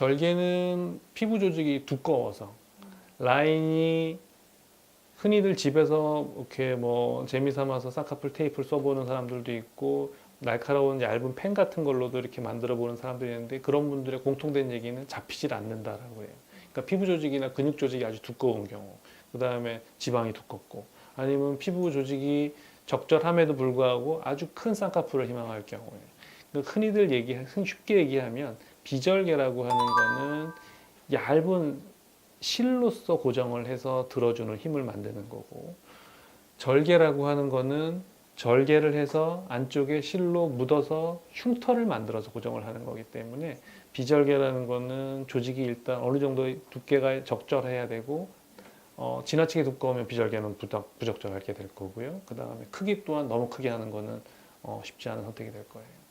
절개는 피부 조직이 두꺼워서 라인이 흔히들 집에서 이렇게 뭐 재미 삼아서 쌍꺼풀 테이프를 써보는 사람들도 있고 날카로운 얇은 펜 같은 걸로도 이렇게 만들어 보는 사람들이 있는데 그런 분들의 공통된 얘기는 잡히질 않는다라고 해요. 그러니까 피부 조직이나 근육 조직이 아주 두꺼운 경우, 그 다음에 지방이 두껍고, 아니면 피부 조직이 적절함에도 불구하고 아주 큰 쌍꺼풀을 희망할 경우에, 그러니까 흔히들 얘기, 쉽게 얘기하면 비절개라고 하는 거는 얇은 실로서 고정을 해서 들어주는 힘을 만드는 거고, 절개라고 하는 거는 절개를 해서 안쪽에 실로 묻어서 흉터를 만들어서 고정을 하는 거기 때문에 비절개라는 거는 조직이 일단 어느 정도 두께가 적절해야 되고 어, 지나치게 두꺼우면 비절개는 부적, 부적절하게 될 거고요. 그 다음에 크기 또한 너무 크게 하는 거는 어, 쉽지 않은 선택이 될 거예요.